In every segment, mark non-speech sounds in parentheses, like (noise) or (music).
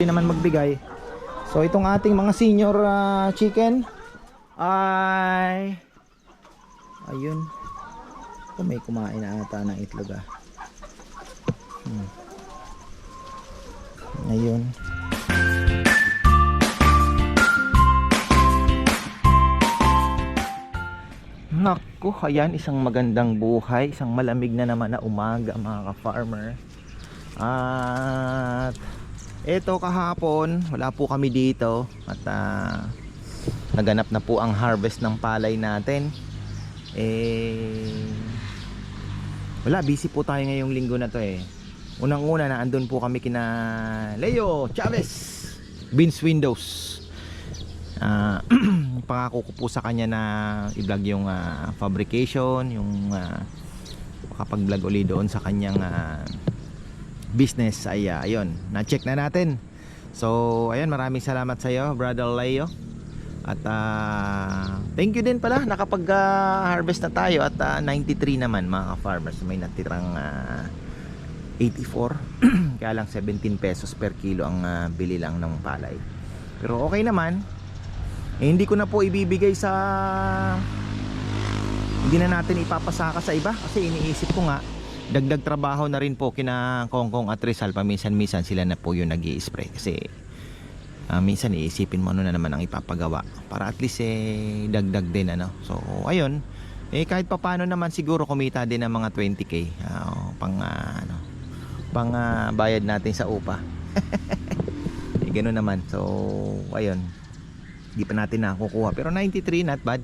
Naman magbigay. So itong ating mga senior ah, chicken ay ayun. Ito may kumain na ata ng itlog ah. Hmm. Ayun. Naku, ayan isang magandang buhay, isang malamig na naman na umaga mga ka-farmer. At ito kahapon, wala po kami dito at ah, naganap na po ang harvest ng palay natin. Eh wala, busy po tayo ngayong linggo na to eh. Unang-una na andun po kami kina Leo Chavez, Beans Windows. Ah, (clears throat) pangako ko po sa kanya na i-vlog yung ah, fabrication, yung uh, makapag-vlog uli doon sa kanyang ah, business ay ah, ayun, na-check na natin. So, ayun, maraming salamat sa iyo, Brother Leo. At ah, thank you din pala nakapag-harvest na tayo at ah, 93 naman mga ka-farmers. May natirang ah, 84. (clears throat) Kaya lang 17 pesos per kilo ang ah, bili lang ng palay. Pero okay naman. Eh, hindi ko na po ibibigay sa hindi na natin ipapasaka sa iba kasi iniisip ko nga dagdag trabaho na rin po kina Kongkong at Rizal. Paminsan-minsan sila na po yung nag spray kasi ah, minsan iisipin mo ano na naman ang ipapagawa para at least eh dagdag din ano. So ayun. Eh kahit papano naman siguro kumita din ng mga 20k ah, pang ah, ano pang ah, bayad natin sa upa. (laughs) Eh, ganun naman. So ayun. Hindi pa natin nakukuha. Pero 93 not bad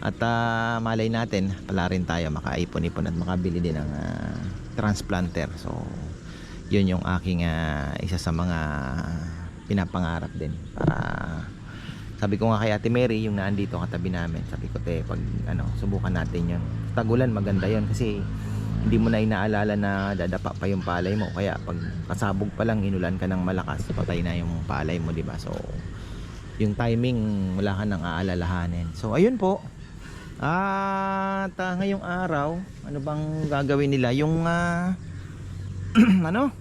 at ah, malay natin pala rin tayo makaipon-ipon at makabili din ng ah, transplanter. So yun yung aking ah, isa sa mga pinapangarap din para sabi ko nga kay Ate Mary yung naandito katabi namin sabi ko te pag ano subukan natin yun. Tagulan maganda yun kasi hindi mo na inaalala na dadapa pa yung palay mo. Kaya pag kasabog pa lang inulan ka ng malakas patay na yung palay mo di ba? So yung timing wala ka nang aalalahanin. So ayun po at ah, ngayong araw ano bang gagawin nila yung ah, (clears throat) ano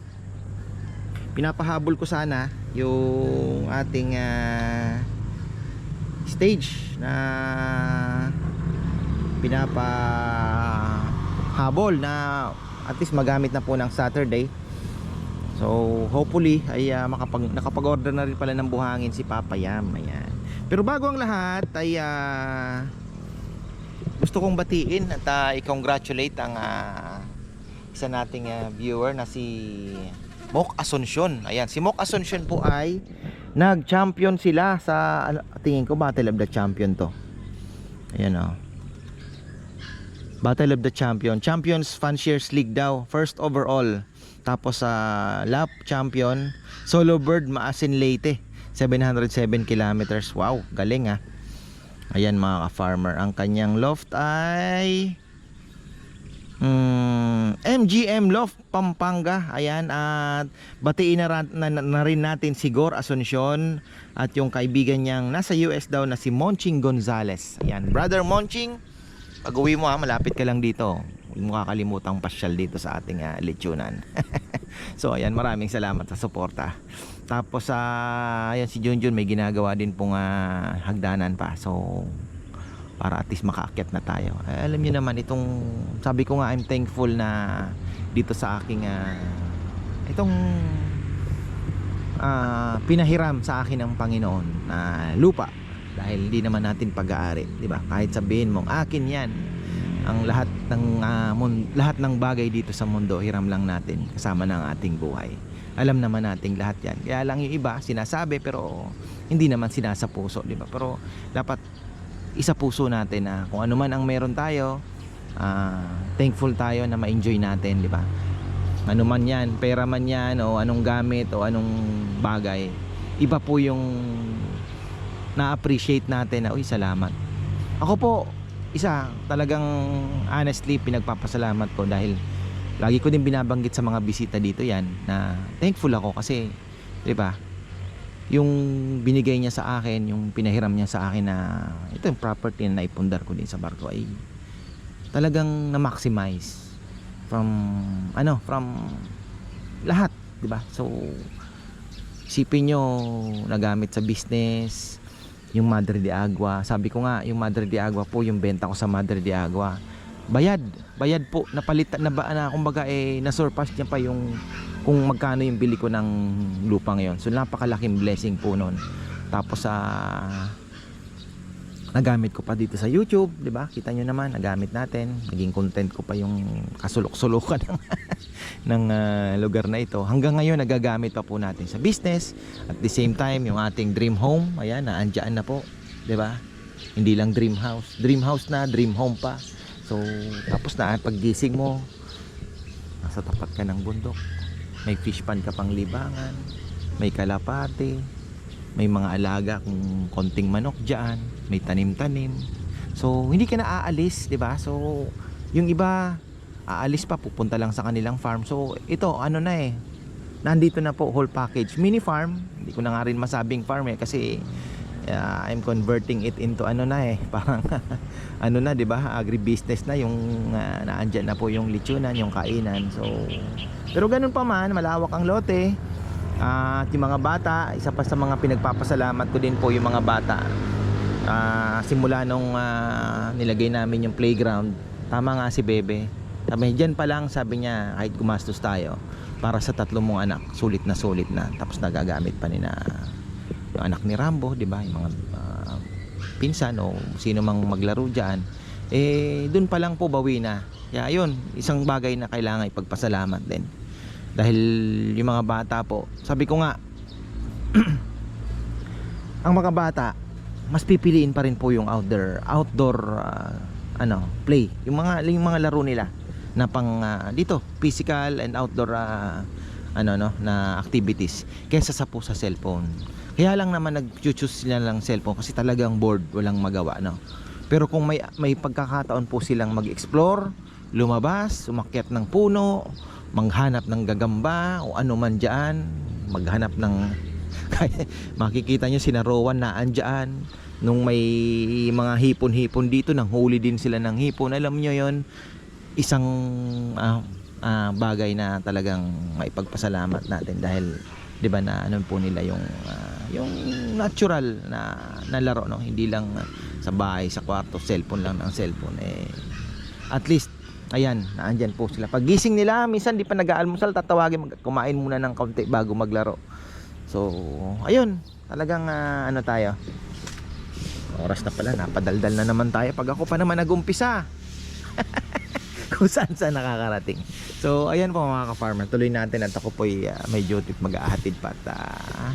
pinapahabol ko sana yung ating ah, stage na pinapahabol na at least magamit na po ng Saturday So hopefully ay ah, makapag nakapag-order na rin pala ng buhangin si Papa Yam. Ayan. Pero bago ang lahat ay ah, gusto kong batiin at ah, i-congratulate ang ah, isa nating ah, viewer na si Mok Asuncion. Ayan, si Mok Asuncion po ay nag-champion sila sa ano, tingin ko Battle of the Champion to. Ayan oh. Battle of the Champion. Champions Fanciers League daw. First overall. Tapos sa lap champion, Solo Bird Maasin Leyte, 707 kilometers. Wow, galing ah. Ayan mga ka-farmer, ang kanyang loft ay mm, MGM Loft Pampanga. Ayan at batiin na, na, na, rin natin si Gor Asuncion at yung kaibigan niyang nasa US daw na si Monching Gonzales. Ayan, brother Monching, pag uwi mo ha, malapit ka lang dito. Huwag mo kakalimutang pasyal dito sa ating uh, lechonan. (laughs) so ayan, maraming salamat sa suporta. Tapos sa ayan si Junjun may ginagawa din pong ah, hagdanan pa. So para at least makaakyat na tayo. Eh, alam niyo naman itong sabi ko nga I'm thankful na dito sa aking ah, itong ah, pinahiram sa akin ng Panginoon na lupa dahil hindi naman natin pag-aari, di ba? Kahit sabihin mong akin 'yan, ang lahat ng ah, mun- lahat ng bagay dito sa mundo hiram lang natin kasama ng ating buhay. Alam naman nating lahat 'yan. Kaya lang yung iba sinasabi pero hindi naman sinasa puso, di ba? Pero dapat isa puso natin na kung ano man ang meron tayo, ah, thankful tayo na ma-enjoy natin, di ba? Ano man 'yan, pera man 'yan o anong gamit o anong bagay, iba po yung na-appreciate natin na, uy, salamat. Ako po, isa, talagang honestly pinagpapasalamat ko dahil lagi ko din binabanggit sa mga bisita dito yan na thankful ako kasi, di ba, yung binigay niya sa akin, yung pinahiram niya sa akin na ito yung property na naipundar ko din sa barko ay talagang na-maximize from ano, from lahat, di ba? So Isipin nyo, nagamit sa business, yung Madre de Agua. Sabi ko nga, yung Madre de Agua po, yung benta ko sa Madre de Agua. Bayad, bayad po, napalitan na ba na kumbaga eh na-surpass niya pa yung kung magkano yung bili ko ng lupa ngayon. So napakalaking blessing po noon. Tapos sa nagamit ko pa dito sa YouTube, 'di ba? Kita nyo naman, nagamit natin. Naging content ko pa yung kasulok-sulukan (laughs) ng ng ah, lugar na ito. Hanggang ngayon nagagamit pa po natin sa business. At the same time, yung ating dream home, ayan, naandyan na po, 'di ba? Hindi lang dream house, dream house na, dream home pa. So, tapos na paggising mo, nasa tapat ka ng bundok. May fish pan ka pang libangan, may kalapate, may mga alaga kung konting manok diyan, may tanim-tanim. So, hindi ka na aalis, 'di ba? So, yung iba aalis pa pupunta lang sa kanilang farm. So, ito ano na eh. Nandito na po whole package. Mini farm, hindi ko na nga rin masabing farm eh kasi uh, I'm converting it into ano na eh, (laughs) parang (laughs) ano na 'di ba? Agribusiness na yung uh, naandyan na po yung lechonan, yung kainan. So, pero ganun pa man, malawak ang lote. At yung mga bata, isa pa sa mga pinagpapasalamat ko din po yung mga bata. Ah, simula nung ah, nilagay namin yung playground, tama nga si Bebe. Sabi, dyan pa lang, sabi niya, kahit gumastos tayo, para sa tatlo mong anak, sulit na sulit na. Tapos nagagamit pa ni na yung anak ni Rambo, di ba? Yung mga ah, pinsan o sino mang maglaro dyan. Eh, dun pa lang po bawi na. Kaya yun, isang bagay na kailangan ipagpasalamat din dahil yung mga bata po sabi ko nga (clears throat) ang mga bata mas pipiliin pa rin po yung outdoor outdoor ah, ano play yung mga yung mga laro nila na pang ah, dito physical and outdoor ah, ano no na activities kaysa sa po sa cellphone kaya lang naman nag-choose sila ng cellphone kasi talagang bored walang magawa no? Pero kung may may pagkakataon po silang mag-explore lumabas umakyat ng puno manghanap ng gagamba o ano man dyan maghanap ng (laughs) makikita nyo si Rowan na andyan nung may mga hipon-hipon dito nang huli din sila ng hipon alam nyo yon isang ah, ah, bagay na talagang maipagpasalamat natin dahil 'di ba na ano po nila yung ah, yung natural na, na laro no? Hindi lang ah, sa bahay sa kwarto cellphone lang ng cellphone eh at least ayan naandyan po sila. Pagising nila minsan di pa nag-aalmusal tatawagin kumain muna ng kaunti bago maglaro. So ayun talagang ah, ano tayo? Oras na pala napadaldal na naman tayo. Pag ako pa naman nag-umpisa (laughs) kung saan saan nakakarating. So ayan po mga ka-farmer tuloy natin at ako po may duty mag-aahatid pa at ah,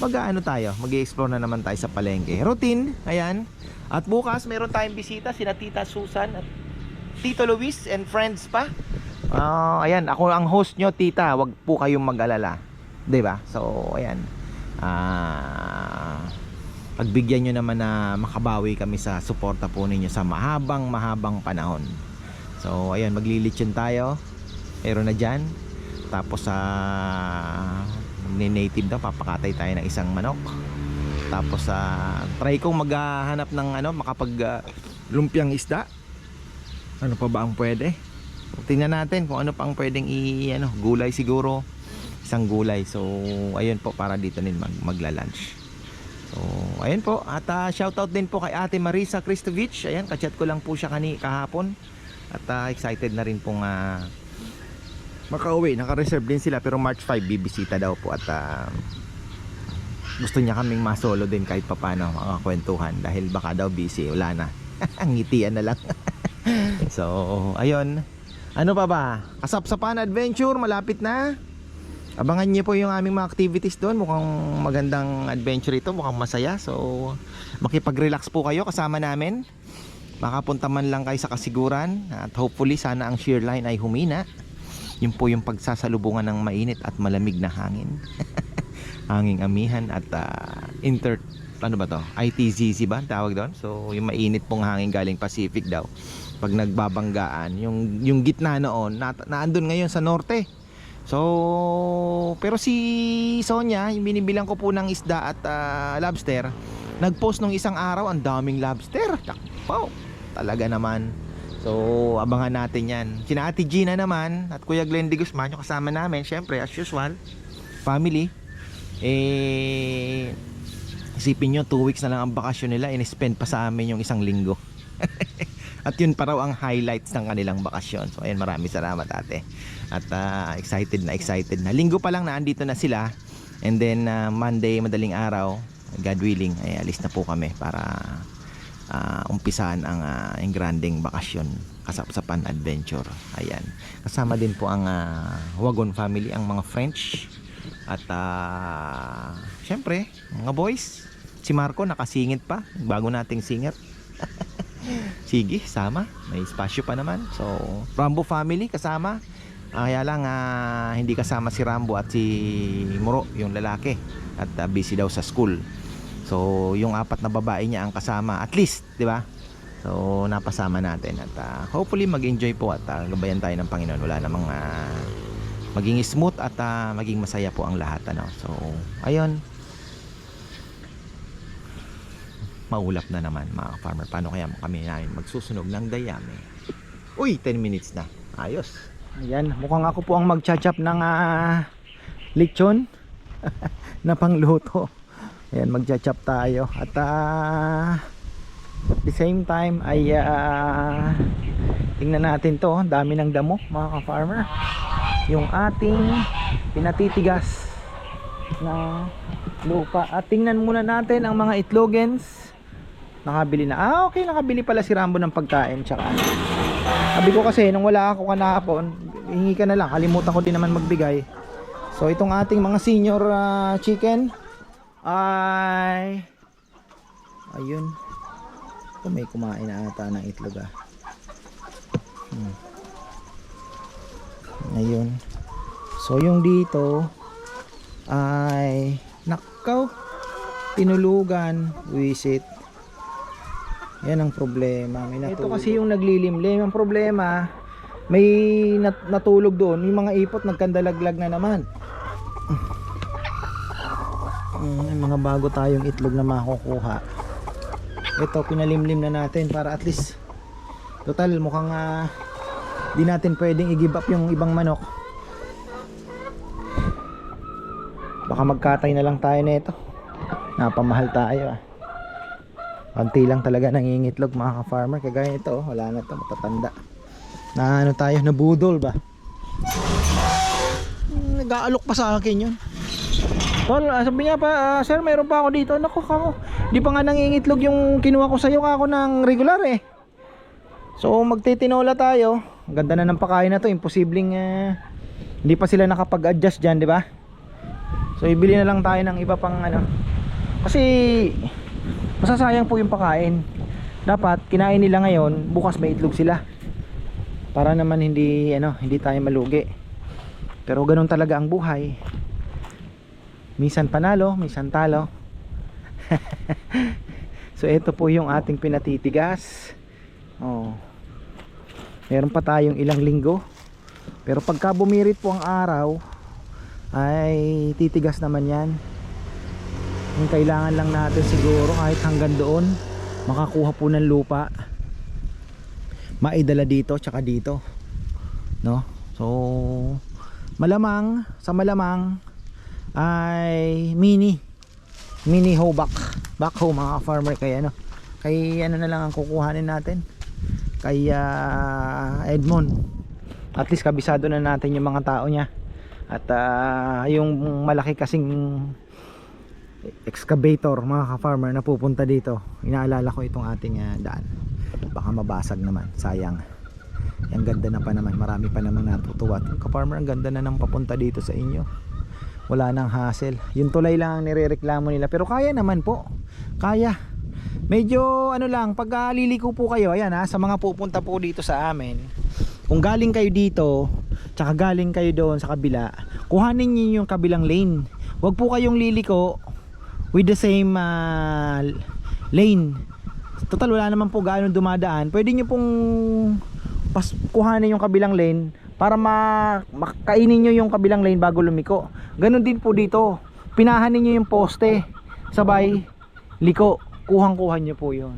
mag-ano tayo mag-explore na naman tayo sa palengke routine ayan at bukas meron tayong bisita sina Tita Susan at Tito Luis and friends pa. Ah, ayan, ako ang host nyo, tita. Wag po kayong mag-alala. 'Di ba? So, ayan. Ah, pagbigyan nyo naman na makabawi kami sa suporta po ninyo sa mahabang mahabang panahon. So, ayan, maglilitsyon tayo. Meron na dyan. Tapos sa ni native daw, papakatay tayo ng isang manok. Tapos sa try kong maghahanap ng ano, makapag ah, lumpiang isda. Ano pa ba ang pwede? Tingnan natin kung ano pa ang pwedeng i ano, gulay siguro. Isang gulay. So, ayun po para dito din mag magla-lunch. So, ayun po. At uh, shoutout din po kay Ate Marisa Kristovich. Ayan, kachat ko lang po siya kani kahapon. At ah, excited na rin pong uh, makauwi. Naka-reserve din sila pero March 5 bibisita daw po at ah, gusto niya kaming masolo din kahit papano mga kwentuhan dahil baka daw busy wala na. (laughs) Ngitian na lang. (laughs) So ayun. Ano pa ba? Kasapsapan adventure malapit na. Abangan niyo po yung aming mga activities doon. Mukhang magandang adventure ito mukhang masaya. So makipag-relax po kayo kasama namin. Makapunta man lang kayo sa kasiguran at hopefully sana ang shear line ay humina yun po yung pagsasalubungan ng mainit at malamig na hangin. (laughs) Hanging amihan at ah, inter ano ba to? ITZZ ba tawag doon? So yung mainit pong hangin galing Pacific daw. Pag nagbabanggaan yung yung gitna noon na, naandun ngayon sa norte. So pero si Sonia yung binibilang ko po ng isda at ah, lobster nagpost nung isang araw ang daming lobster. Takpo, talaga naman So, abangan natin yan. Sina Ate Gina naman at Kuya Glenn de Guzman, yung kasama namin, syempre, as usual, family. eh isipin nyo 2 weeks na lang ang bakasyon nila in-spend pa sa amin yung isang linggo. (laughs) At yun pa raw ang highlights ng kanilang bakasyon. So ayan maraming salamat ate. At ah, excited na excited na. Linggo pa lang na andito na sila. And then ah, Monday madaling araw God willing ay alis na po kami para ah, umpisahan ang uh, ang granding bakasyon kasapsapan adventure ayan. Kasama din po ang ah, Wagon family ang mga French. At ah, syempre mga boys si Marco nakasingit pa. Bago nating singer. (laughs) Sige sama. May espasyo pa naman. So Rambo family kasama. Ah, kaya lang ah, hindi kasama si Rambo at si Muro yung lalaki. At ah, busy daw sa school so yung apat na babae niya ang kasama at least di ba? So napasama natin at ah, hopefully mag-enjoy po at ah, gabayan tayo ng Panginoon. Wala namang ah, maging smooth at ah, maging masaya po ang lahat ano? So ayun. Maulap na naman mga farmer paano kaya kami namin magsusunog ng dayami? Uy 10 minutes na. Ayos. Ayan, mukhang ako po ang magchachap ng ah, lechon (laughs) na pangluto. Ayan, magchachap tayo. At ah, at the same time ay ah, tingnan natin to, dami ng damo mga ka-farmer. Yung ating pinatitigas na lupa. At tingnan muna natin ang mga itlogens. Nakabili na. Ah, okay, nakabili pala si Rambo ng pagkain tsaka sabi ko kasi nung wala ako kanahapon, hingi ka na lang. Kalimutan ko din naman magbigay. So itong ating mga senior ah, chicken ay ayun. Oh, may kumain na ata ng itlog ah. Hmm. Ayun. So yung dito ay nakaw tinulugan visit yan ang problema. May Ito kasi yung naglilimlim. Ang problema, may nat- natulog doon. Yung mga ipot nagkandalaglag na naman. Mga bago tayong itlog na makukuha. Ito, pinalimlim na natin para at least total mukhang ah, di natin pwedeng i-give up yung ibang manok. Baka magkatay na lang tayo nito. Napamahal tayo ah. Konti lang talaga nangingitlog mga ka-farmer. Kagaya ito, oh, wala na to, matatanda. Na ano tayo, nabudol ba? Nag-aalok pa sa akin yun. Tol, ah, sabi niya pa, ah, sir, meron pa ako dito. Naku, kako. Di pa nga nangingitlog yung kinuha ko sa'yo ako ng regular eh. So, magtitinola tayo. Ganda na ng pakain na to. Imposibleng ah, hindi pa sila nakapag-adjust dyan, di ba? So, ibili na lang tayo ng iba pang ano. Kasi, masasayang po yung pakain. Dapat, kinain nila ngayon, bukas may itlog sila. Para naman hindi, ano, hindi tayo malugi. Pero ganun talaga ang buhay. Minsan panalo, minsan talo. (laughs) so ito po yung ating pinatitigas. Oh. Meron pa tayong ilang linggo. Pero pagka bumirit po ang araw, ay titigas naman yan. Yung kailangan lang natin siguro kahit hanggang doon, makakuha po ng lupa. Maidala dito, tsaka dito. No? So, malamang, sa malamang, ay mini mini hoe back. Backhoe mga farmer kay ano kay ano na lang ang kukuhanin natin kay ah, Edmond. At least kabisado na natin yung mga tao niya. At ah, yung malaki kasing excavator mga ka-farmer na pupunta dito. Inaalala ko itong ating ah, daan. Baka mabasag naman. Sayang. Ang ganda na pa naman. Marami pa naman natutuwa. Ka-farmer ang ganda na nang papunta dito sa inyo wala nang hassle. Yung tulay lang ang nirereklamo nila. Pero kaya naman po. Kaya. Medyo ano lang pag ah, liliko po kayo ayan ha sa mga pupunta po dito sa amin kung galing kayo dito tsaka galing kayo doon sa kabila kuhanin niyo yung kabilang lane. Wag po kayong liliko with the same ah, lane. Total wala naman po gaano dumadaan. Pwede nyo pong pas kuhanin yung kabilang lane para ma makainin nyo yung kabilang lane bago lumiko. Ganun din po dito. Pinahanin nyo yung poste. Sabay liko. Kuhang kuha nyo po yun.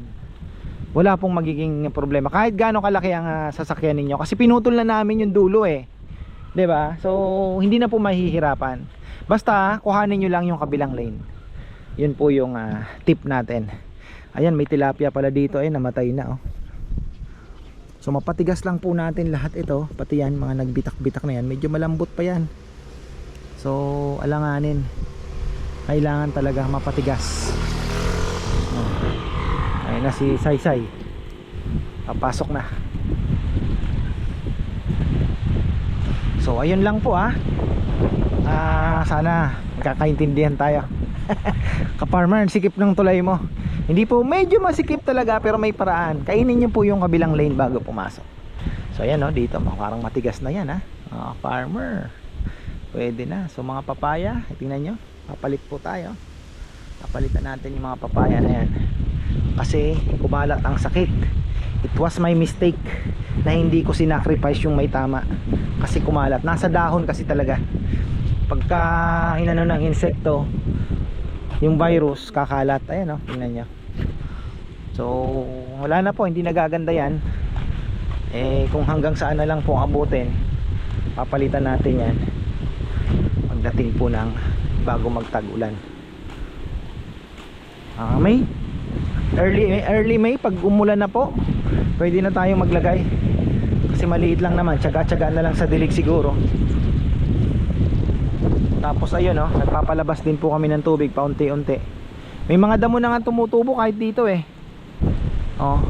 Wala pong magiging problema. Kahit gaano kalaki ang ah, sasakyan ninyo. Kasi pinutol na namin yung dulo eh. Ba? So hindi na po mahihirapan. Basta, kuhanin nyo lang yung kabilang lane. Yun po yung ah, tip natin. Ayan, may tilapia pala dito. Ay, namatay na oh. So mapatigas lang po natin lahat ito. Pati yan, mga nagbitak-bitak na yan. Medyo malambot pa yan. So, alanganin. Kailangan talaga mapatigas. Oh. Ayun na si Saysay. Papasok na. So, ayun lang po ah. Ah, sana magkakaintindihan tayo. (laughs) Kaparmer, sikip ng tulay mo. Hindi po medyo masikip talaga pero may paraan. Kainin niyo po yung kabilang lane bago pumasok. So ayan oh, dito parang matigas na yan ha. Ah, farmer. Pwede na. So mga papaya, tingnan nyo. Papalit po tayo. Papalitan natin yung mga papaya na yan. Kasi kumalat ang sakit. It was my mistake na hindi ko sinacrifice yung may tama. Kasi kumalat. Nasa dahon kasi talaga. Pagka inano ng insekto, yung virus kakalat. Ayan o, tingnan nyo. So, wala na po. Hindi nagaganda yan. Eh, kung hanggang saan na lang po abutin, papalitan natin yan. Pagdating po ng bago magtag-ulan. Ah, May? Early, early May pag umulan na po pwede na tayong maglagay. Kasi maliit lang naman tsaga-tsaga na lang sa dilig siguro. Tapos ayun oh, nagpapalabas din po kami ng tubig paunti-unti. May mga damo na nga tumutubo kahit dito eh oh.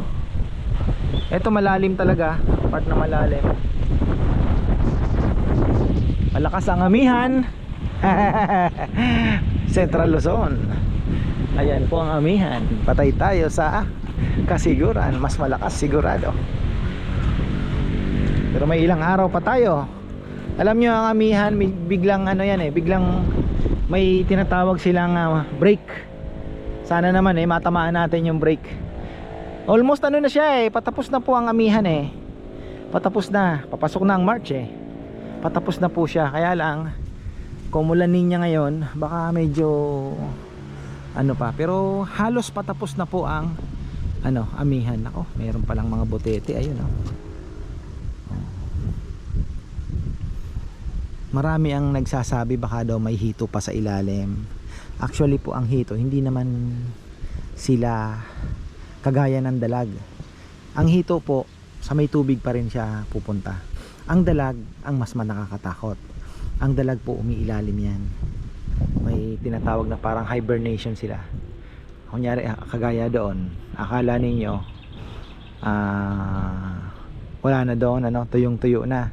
Ito malalim talaga part na malalim. Malakas ang amihan. (laughs) Central Luzon. Ayan po ang amihan. Patay tayo sa kasiguran. Mas malakas sigurado. Pero may ilang araw pa tayo. Alam nyo ang amihan biglang ano yan eh biglang may tinatawag silang ah, break. Sana naman eh matamaan natin yung break almost ano na siya eh. Patapos na po ang amihan eh. Patapos na. Papasok na ang March eh. Patapos na po siya. Kaya lang kung mulan niya ngayon baka medyo ano pa. Pero halos patapos na po ang ano amihan. Ako meron palang mga botete. Ayun oh. marami ang nagsasabi baka daw may hito pa sa ilalim. Actually po ang hito hindi naman sila kagaya ng dalag. Ang hito po sa may tubig pa rin siya pupunta. Ang dalag ang mas nakakatakot. Ang dalag po umiilalim yan. May tinatawag na parang hibernation sila. Kunyari ah, kagaya doon akala ninyo ah wala na doon ano tuyong tuyo na.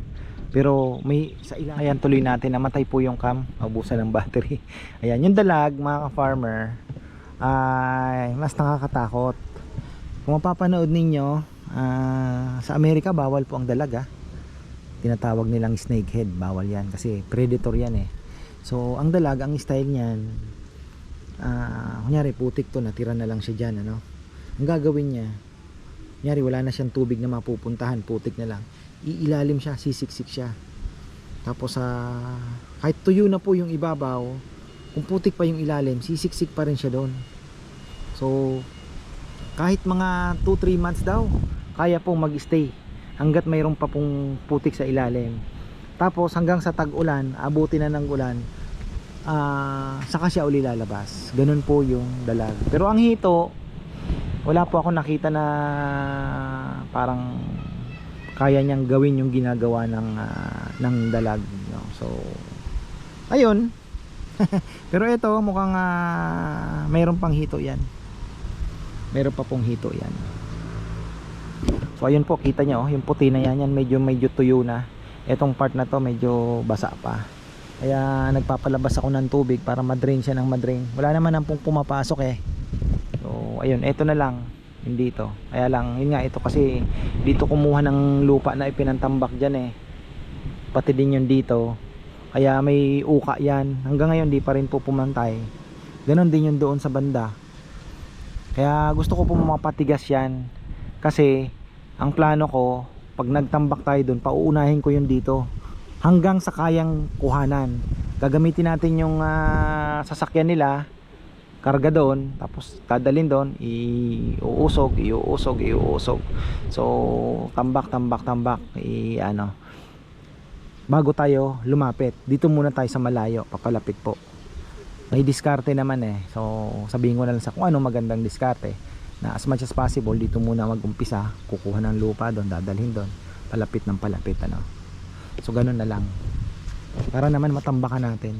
Pero may sa ilang ayan tuloy natin namatay po yung cam. Mabusan ng battery. (laughs) Ayan yung dalag mga ka-farmer ay mas nakakatakot kung mapapanood ninyo ah, sa Amerika bawal po ang dalag ah tinatawag nilang snakehead bawal yan. Kasi predator yan eh. So ang dalag ang style niyan ah kunyari putik to natira na lang siya dyan ano? Ang gagawin niya kunyari wala na siyang tubig na mapupuntahan putik na lang. Iilalim siya sisiksik siya. Tapos sa kahit tuyo na po yung ibabaw kung putik pa yung ilalim sisiksik pa rin siya doon. So kahit mga 2-3 months daw kaya pong mag-stay hanggat mayroon pa pong putik sa ilalim. Tapos hanggang sa tag-ulan abuti na ng ulan ah, saka siya uli lalabas. Ganun po yung dalag. Pero ang hito wala po ako nakita na parang kaya niyang gawin yung ginagawa ng ah, ng dalag no? so ayun. (laughs) Pero ito mukhang ah, mayroon pang hito yan mayroon pa pong hito yan. So ayun po kita nyo yung puti na yan. Yan medyo medyo tuyo na. Etong part na to medyo basa pa. Kaya nagpapalabas ako ng tubig para madrain siya ng madrain. Wala naman ang pumapasok eh. So ayun eto na lang hindi ito kaya lang yun nga ito kasi dito kumuha ng lupa na ipinantambak dyan eh. Pati din yun dito. Kaya may uka yan. Hanggang ngayon di pa rin po pumantay. Ganon din yun doon sa banda kaya gusto ko po mapatigas yan. Kasi ang plano ko pag nagtambak tayo doon pauunahin ko yun dito. Hanggang sa kayang kuhanan. Gagamitin natin yung ah, sasakyan nila. Karga doon tapos dadalhin doon iuusog iuusog iuusog. So tambak tambak tambak. I ano bago tayo lumapit. Dito muna tayo sa malayo, papalapit po. May diskarte naman eh. So, sabihin ko na lang sa kung ano magandang diskarte. Na as much as possible, dito muna mag-umpisa. Kukuha ng lupa doon, dadalhin doon. Palapit ng palapit, ano. So, ganun na lang. Para naman matambakan natin.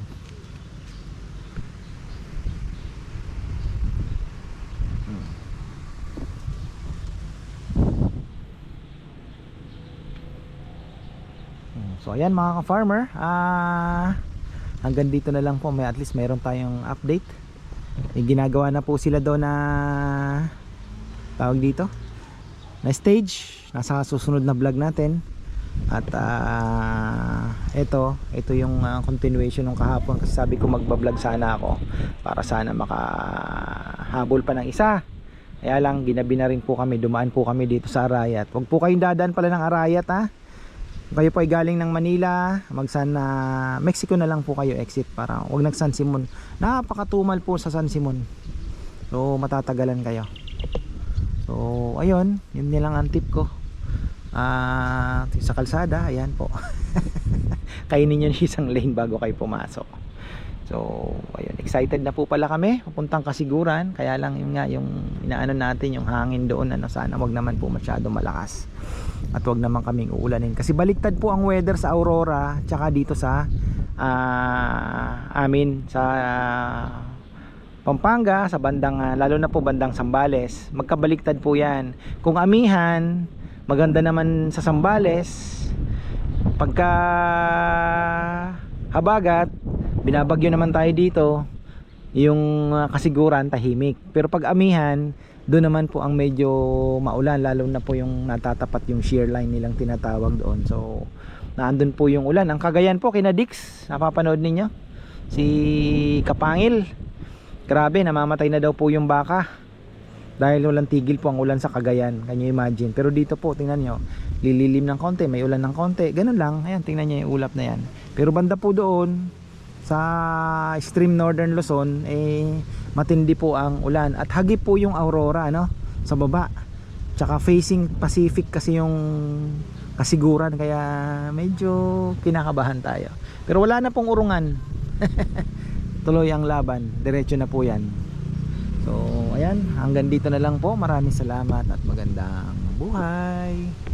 Hmm, So ayan mga ka-farmer, ah hanggang dito na lang po, may at least mayroon tayong update. May ginagawa na po sila doon na tawag dito? Na stage. Nasa susunod na vlog natin. At ah, ito ito yung ah, continuation ng kahapon. Kasi sabi ko magbablog sana ako para sana makahabol pa ng isa. Kaya lang ginabi na rin po kami. Dumaan po kami dito sa Arayat. Huwag po kayong dadaan pala ng Arayat ha kayo po ay galing ng Manila. Magsan na Mexico na lang po kayo exit para wag nag San Simon. Napakatumal po sa San Simon. So matatagalan kayo. So ayun yun nilang ang tip ko. Ah sa kalsada ayan po. (laughs) Kainin yung isang lane bago kayo pumasok so ayun excited na po pala kami. Papuntang kasiguran. Kaya lang yun nga yung inaano natin yung hangin doon ano sana wag naman po masyado malakas. At wag naman kaming uulanin. Kasi baliktad po ang weather sa Aurora tsaka dito sa ah, amin sa Pampanga sa bandang ah, lalo na po bandang Sambales. Magkabaliktad po yan. Kung amihan maganda naman sa Sambales. Pagka habagat binabagyo naman tayo dito. Yung ah, kasiguran tahimik. Pero pag amihan doon naman po ang medyo maulan lalo na po yung natatapat yung shear line nilang tinatawag doon. So naandun po yung ulan. Ang kagayan po kina Dix napapanood ninyo? Si Kapangil. Grabe namamatay na daw po yung baka. Dahil walang tigil po ang ulan sa Cagayan can you imagine? Pero dito po tingnan nyo. Lililim ng konti may ulan ng konti. Ganun lang. Ayan tingnan nyo yung ulap na yan. Pero banda po doon sa extreme northern Luzon eh matindi po ang ulan. At hagip po yung aurora no sa baba. Tsaka facing Pacific kasi yung kasiguran. Kaya medyo kinakabahan tayo. Pero wala na pong urungan. (laughs) Tuloy ang laban. Diretso na po yan. So ayan. Hanggang dito na lang po. Maraming salamat at magandang buhay